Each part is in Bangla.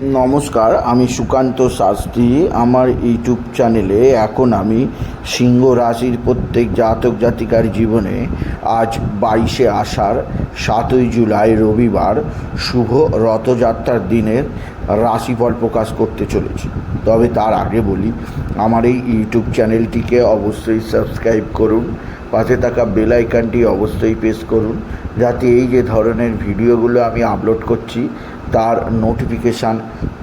নমস্কার, আমি সুকান্ত শাস্ত্রী। আমার ইউটিউব চ্যানেলে এখন আমি সিংহ রাশির প্রত্যেক জাতক জাতিকার জীবনে আজ বাইশে আষাঢ়, সাতই জুলাই রবিবার শুভ রথযাত্রার দিনের রাশিফল প্রকাশ করতে চলেছি। তবে তার আগে বলি, আমার এই ইউটিউব চ্যানেলটিকে অবশ্যই সাবস্ক্রাইব করুন, পাশে থাকা বেল অবশ্যই প্রেস করুন, যাতে এই যে ধরনের ভিডিওগুলো আমি আপলোড করছি তার নোটিফিকেশান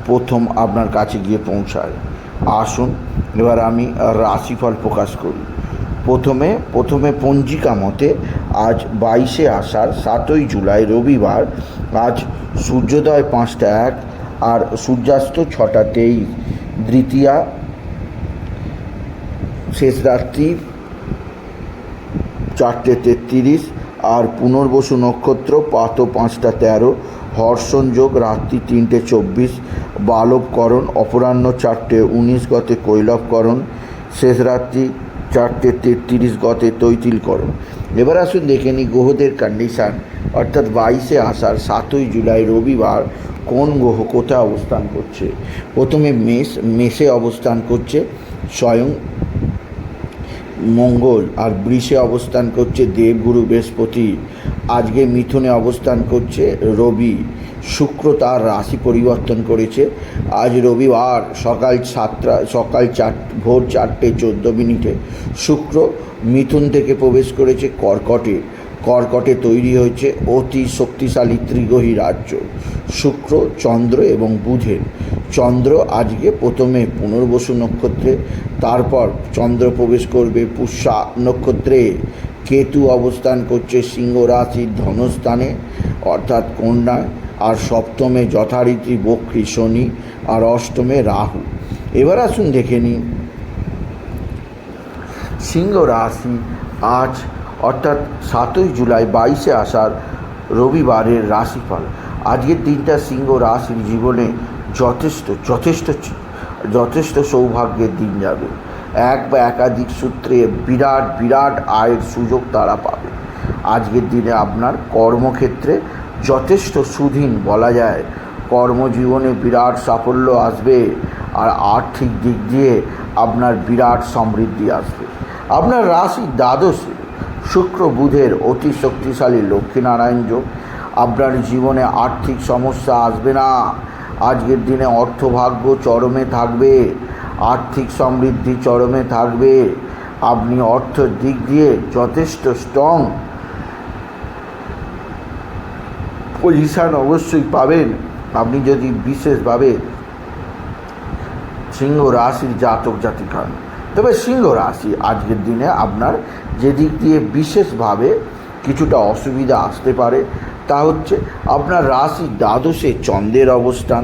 প্রথম আপনার কাছে গিয়ে পৌঁছায়। আসুন, এবার আমি রাশিফল প্রকাশ করি। প্রথমে প্রথমে পঞ্জিকা মতে আজ বাইশে আষাঢ়, সাতই জুলাই, রবিবার, আজ সূর্যোদয় পাঁচটা এক আর সূর্যাস্ত ছটা তেইশ। দ্বিতীয়া, শেষ রাত্রি চারটে তেত্রিশ আর পুনর্বসু নক্ষত্র পাত পাঁচটা তেরো। হর্ষণযোগ রাত্রি তিনটে চব্বিশ, বালবকরণ অপরাহ্ন চারটে উনিশ গতে কৈলবকরণ, শেষ রাত্রি চারটে তেত্রিশ গতে তৈতিলকরণ। এবার আসুন দেখে নিই গ্রহদের কন্ডিশান অর্থাৎ বাইশে আষাঢ়, সাতই জুলাই রবিবার কোন গ্রহ কোথায় অবস্থান করছে? প্রথমে মেষ, মেষে অবস্থান করছে স্বয়ং মঙ্গল, আর বৃষে অবস্থান করছে দেবগুরু বৃহস্পতি। আজকে মিথুনে অবস্থান করছে, রবি শুক্র তার রাশি পরিবর্তন করেছে। আজ রবিবার সকাল সাতটা, সকাল চার, ভোর চারটে, চোদ্দ মিনিটে শুক্র মিথুন থেকে প্রবেশ করেছে কর্কটে। কর্কটে তৈরি হয়েছে অতি শক্তিশালী ত্রিগ্রহী রাজ্য। শুক্র, চন্দ্র এবং বুধের। চন্দ্র আজকে প্রথমে পুনর্বসু নক্ষত্রে, তারপর চন্দ্র প্রবেশ করবে পুষ্যা নক্ষত্রে। কেতু অবস্থান করছে সিংহ রাশির ধনস্থানে, অর্থাৎ কন্যায়। আর সপ্তমে যথারীতি বক্রী শনি, আর অষ্টমে রাহু। এবার আসুন দেখে নিই। সিংহ রাশি আজ অর্থাৎ সাতই জুলাই বাইশে আসার রবিবারের রাশিফল। আজকের দিনটা সিংহ রাশির জীবনে যথেষ্ট যথেষ্ট যথেষ্ট সৌভাগ্যের দিন যাবে। এক বা একাধিক সূত্রে বিরাট বিরাট আয়ের সুযোগ তারা পাবে। আজকের দিনে আপনার কর্মক্ষেত্রে যথেষ্ট সুধীন বলা যায়। কর্মজীবনে বিরাট সাফল্য আসবে আর আর্থিক দিক দিয়ে আপনার বিরাট সমৃদ্ধি আসবে। আপনার রাশি দ্বাদশে। শুক্র বুধের অতি শক্তিশালী লক্ষ্মীনারায়ণ যোগ। আপনার জীবনে আর্থিক সমস্যা আসবে না। আজকের দিনে অর্থভাগ্য চরমে থাকবে। আর্থিক সমৃদ্ধি চরমে থাকবে। আপনি অর্থের দিক দিয়ে যথেষ্ট স্ট্রং পজিশান অবশ্যই পাবেন। আপনি যদি বিশেষভাবে সিংহ রাশির জাতক জাতিক তবে সিংহ রাশি আজকের দিনে আপনার যে দিক দিয়ে বিশেষভাবে কিছুটা অসুবিধা আসতে পারে, তা হচ্ছে আপনার রাশি দ্বাদশে চন্দ্রের অবস্থান।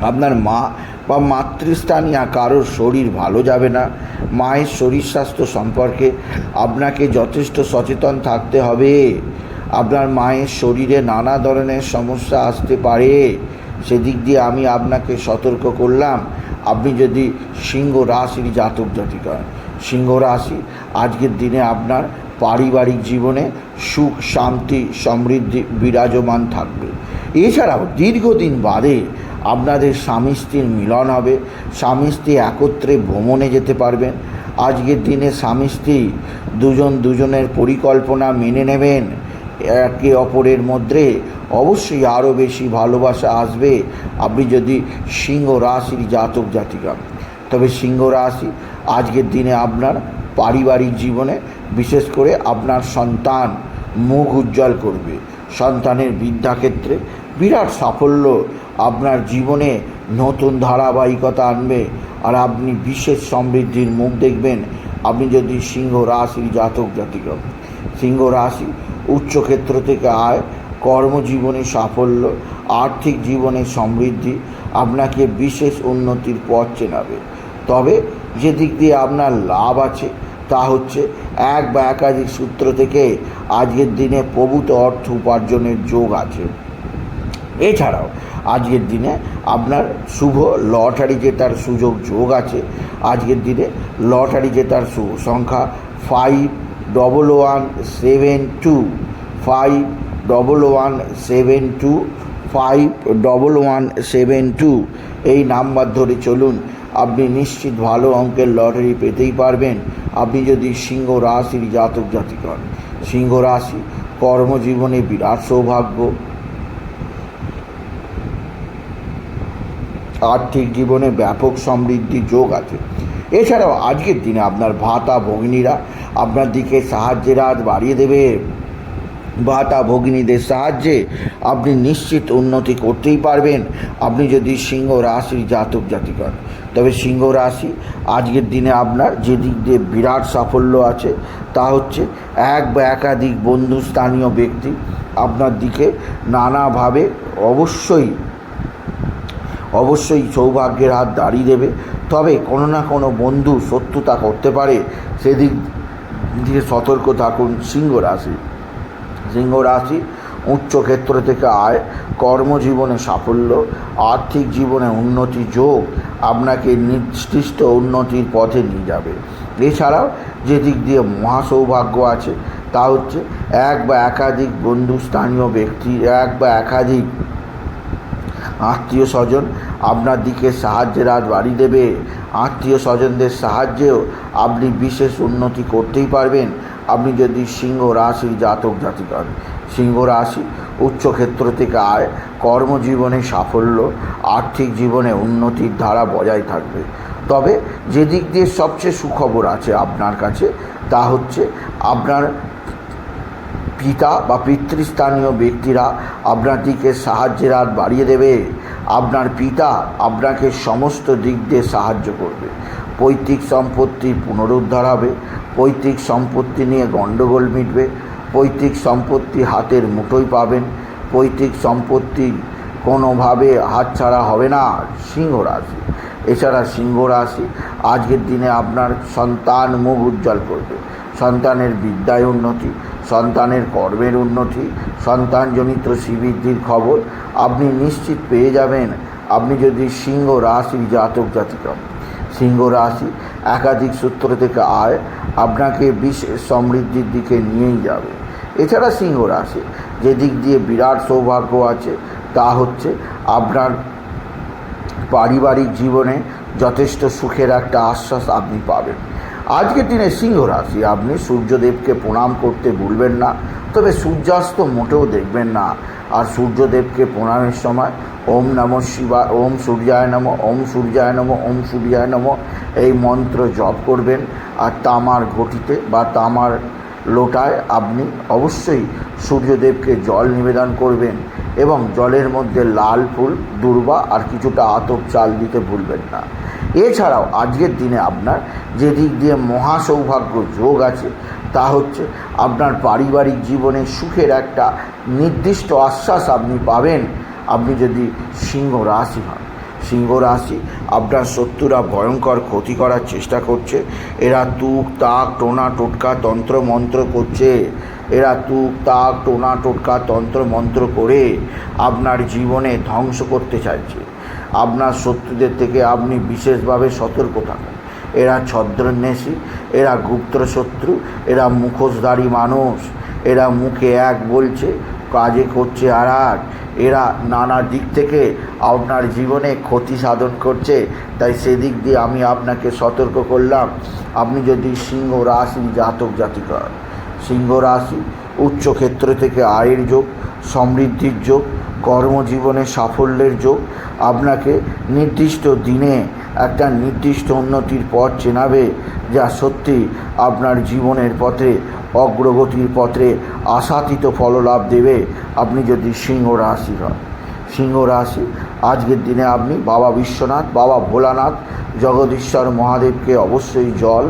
আপনার মা বা মাতৃস্থানীয় কারোর শরীর ভালো যাবে না। মায়ের শরীর স্বাস্থ্য সম্পর্কে আপনাকে যথেষ্ট সচেতন থাকতে হবে। আপনার মায়ের শরীরে নানা ধরনের সমস্যা আসতে পারে। সেদিক দিয়ে আমি আপনাকে সতর্ক করলাম। আপনি যদি সিংহ রাশির জাতক জাতিকা সিংহ রাশি, আজকের দিনে আপনার পারিবারিক জীবনে সুখ, শান্তি, সমৃদ্ধি বিরাজমান থাকবে। এছাড়াও দীর্ঘদিন বাদে আপনাদের স্বামী স্ত্রীর মিলন হবে, স্বামী স্ত্রী একত্রে ভ্রমণে যেতে পারবেন। আজকের দিনে স্বামী স্ত্রী দুজন দুজনের পরিকল্পনা মেনে নেবেন। একে অপরের মধ্যে অবশ্যই আরও বেশি ভালোবাসা আসবে। আপনি যদি সিংহ রাশির জাতক জাতিকা, তবে সিংহ রাশি আজকের দিনে আপনার পারিবারিক জীবনে বিশেষ করে আপনার সন্তান মুখ উজ্জ্বল করবে। সন্তানের বিদ্যাক্ষেত্রে বিরাট সাফল্য আপনার জীবনে নতুন ধারাবাহিকতা আনবে আর আপনি বিশেষ সমৃদ্ধির মুখ দেখবেন। আপনি যদি সিংহ রাশির জাতক জাতিক সিংহ রাশি উচ্চক্ষেত্র থেকে আয়, কর্মজীবনে সাফল্য, আর্থিক জীবনে সমৃদ্ধি আপনাকে বিশেষ উন্নতির পথ চেনাবে। তবে যে দিক দিয়ে আপনার লাভ আছে তা হচ্ছে এক বা একাধিক সূত্র থেকে আজকের দিনে প্রভূত অর্থ উপার্জনের যোগ আছে। এছাড়াও আজকের দিনে আপনার শুভ লটারি জেতার সুযোগ যোগ আছে। আজকের দিনে লটারি জেতার সংখ্যা five double one seven two five double one seven two five double one seven two এই নাম্বার ধরে চলুন। আপনি নিশ্চিত ভালো অঙ্কের লটারি পেতেই পারবেন। আপনি যদি সিংহ রাশির জাতক জাতিক হন সিংহ রাশি কর্মজীবনে বিরাট সৌভাগ্য, আর্থিক জীবনে ব্যাপক সমৃদ্ধির যোগ আছে। এছাড়াও আজকের দিনে আপনার ভাতা ভগিনীরা আপনার দিকে সাহায্যের হাত বাড়িয়ে দেবে। ভাতা ভগিনীদের সাহায্যে আপনি নিশ্চিত উন্নতি করতেই পারবেন। আপনি যদি সিংহ রাশির জাতক হন তবে সিংহ রাশি আজকের দিনে আপনার যে দিক দিয়ে বিরাট সাফল্য আছে, তা হচ্ছে এক বা একাধিক বন্ধু স্থানীয় ব্যক্তি আপনার দিকে নানাভাবে অবশ্যই অবশ্যই সৌভাগ্যের হাত দাঁড়িয়ে দেবে। তবে কোনো না কোনো বন্ধু শত্রুতা করতে পারে। সেদিক দিয়ে সতর্ক থাকুন, সিংহ রাশি। সিংহ রাশি উচ্চ ক্ষেত্র থেকে আয়, কর্মজীবনে সাফল্য, আর্থিক জীবনে উন্নতি যোগ আপনাকে নির্দিষ্ট উন্নতির পথে নিয়ে যাবে। এছাড়াও যে দিক দিয়ে মহাসৌভাগ্য আছে, তা হচ্ছে এক বা একাধিক বন্ধু, স্থানীয় ব্যক্তি, এক বা একাধিক আত্মীয় স্বজন আপনার দিকে সাহায্যের হাত বাড়িয়ে দেবে। আত্মীয় স্বজনদের সাহায্যেও আপনি বিশেষ উন্নতি করতেই পারবেন। আপনি যদি সিংহ রাশির জাতক জাতিক হন, সিংহ রাশি উচ্চক্ষেত্র থেকে আয়, কর্মজীবনে সাফল্য, আর্থিক জীবনে উন্নতির ধারা বজায় থাকবে। তবে যে দিক দিয়ে সবচেয়ে সুখবর আছে আপনার কাছে, তা হচ্ছে আপনার পিতা বা পিতৃস্থানীয় ব্যক্তিরা আপনার দিকে সাহায্যের হাত বাড়িয়ে দেবে। আপনার পিতা আপনাকে সমস্ত দিক দিয়ে সাহায্য করবে। পৈতৃক সম্পত্তির পুনরুদ্ধার হবে। পৈতৃক সম্পত্তি নিয়ে গণ্ডগোল মিটবে। পৈতৃক সম্পত্তি হাতের মুঠোয় পাবেন। পৈতৃক সম্পত্তি কোনোভাবে হাতছাড়া হবে না। সিংহ রাশি। এছাড়া সিংহ রাশি আজকের দিনে আপনার সন্তান মুখ উজ্জ্বল করবে। সন্তানের বিদ্যায় উন্নতি। সন্তানের কর্মের উন্নতি, সন্তানজনিত শ্রীবৃদ্ধির খবর আপনি নিশ্চিত পেয়ে যাবেন আপনি যদি সিংহ রাশির জাতক জাতিক। সিংহ রাশি একাধিক সূত্র থেকে আয় আপনাকে বিশেষ সমৃদ্ধির দিকে নিয়েই যাবে এছাড়া সিংহ রাশি যে দিক দিয়ে বিরাট সৌভাগ্য আছে, তা হচ্ছে আপনার পারিবারিক জীবনে যথেষ্ট সুখের একটা আশ্বাস আপনি পাবেন আজকের দিনে সিংহ রাশি, আপনি সূর্যদেবকে প্রণাম করতে ভুলবেন না, তবে সূর্যাস্ত মোটেও দেখবেন না। আর সূর্যদেবকে প্রণামের সময় ওম নম শিবা, ওম সূর্যায় নম, ওম সূর্যায় নম, ওম সূর্যায় নম এই মন্ত্র জপ করবেন। আর তামার ঘটিতে বা তামার লোটায় আপনি অবশ্যই সূর্যদেবকে জল নিবেদন করবেন এবং জলের মধ্যে লাল ফুল, দুর্বা আর কিছুটা আতপ চাল দিতে ভুলবেন না। এছাড়াও আজকের দিনে আপনার যে দিক দিয়ে মহা সৌভাগ্য যোগ আছে, তা হচ্ছে আপনার পারিবারিক জীবনে সুখের একটা নির্দিষ্ট আশ্বাস আপনি পাবেন, আপনি যদি সিংহ রাশি হন। সিংহ রাশি আপনার শত্রুরা ভয়ঙ্কর ক্ষতি করার চেষ্টা করছে, এরা তুক তাক টোনা টোটকা তন্ত্র মন্ত্র করছে, এরা তুক তাক টোনা টোটকা তন্ত্র মন্ত্র করে আপনার জীবনে ধ্বংস করতে চাইছে। আপনার শত্রুদের থেকে আপনি বিশেষভাবে সতর্ক থাকুন। এরা ছদ্রন্বেষী এরা গুপ্ত শত্রু এরা মুখোশধারী মানুষ, এরা মুখে এক বলছে, কাজে করছে আর এক এরা নানা দিক থেকে আপনার জীবনে ক্ষতি সাধন করছে, তাই সেদিক দিয়ে আমি আপনাকে সতর্ক করলাম। আপনি যদি সিংহ রাশি জাতক জাতিক সিংহ রাশি উচ্চ ক্ষেত্র থেকে আয়ের যোগ, সমৃদ্ধির যোগ কর্মজীবনে সাফল্যের যোগ। আপনাকে নির্দিষ্ট দিনে একটা নির্দিষ্ট উন্নতির পথ চেনাবে যা সত্যি আপনার জীবনের পথে, অগ্রগতির পথে আশাতীত ফললাভ দেবে। আপনি যদি সিংহ রাশি হন, সিংহ রাশি, আজকের দিনে আপনি বাবা বিশ্বনাথ, বাবা ভোলানাথ, জগদীশ্বর মহাদেবকে অবশ্যই জল,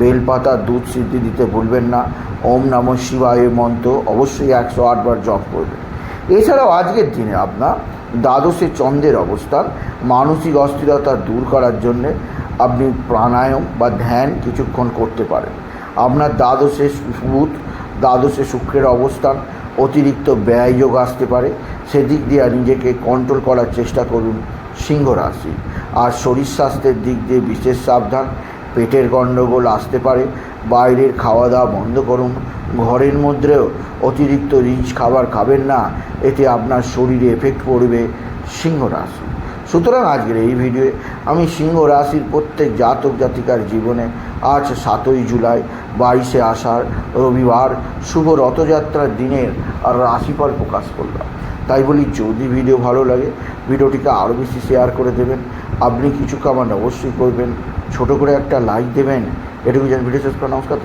বেলপাতা, দুধ সিদ্ধি দিতে ভুলবেন না। ওম নম শিবায় মন্ত্র অবশ্যই একশো আটবার জপ করবেন। এছাড়াও আজকের দিনে আপনার দ্বাদশে চন্দ্রের অবস্থান, মানসিক অস্থিরতা দূর করার জন্যে আপনি প্রাণায়াম বা ধ্যান কিছুক্ষণ করতে পারেন। আপনার দ্বাদশে বুধ, দ্বাদশে শুক্রের অবস্থান, অতিরিক্ত ব্যয়যোগ আসতে পারে। সেদিক দিয়ে নিজেকে কন্ট্রোল করার চেষ্টা করুন সিংহ রাশি। আর শরীর স্বাস্থ্যের দিক দিয়ে বিশেষ সাবধান পেটের গণ্ডগোল আসতে পারে, বাইরের খাওয়া দাওয়া বন্ধ করুন, ঘরের মধ্যেও অতিরিক্ত রিচ খাবার খাবেন না, এতে আপনার শরীরে এফেক্ট পড়বে সিংহ রাশি। সুতরাং আজকের এই ভিডিওয়ে আমি সিংহ রাশির প্রত্যেক জাতক জাতিকার জীবনে আজ সাতই জুলাই, বাইশে আষাঢ়, রবিবার, শুভ রথযাত্রার দিনের আর রাশিফল প্রকাশ করলাম। তাই বলি যদি ভিডিও ভালো লাগে ভিডিওটিকে আরও বেশি শেয়ার করে দেবেন। আপনি কিছু কামান অবশ্যই করবেন। ছোটো করে একটা লাইক দেবেন। এটুকু যেন ভিডিও শেষ করে নমস্কার।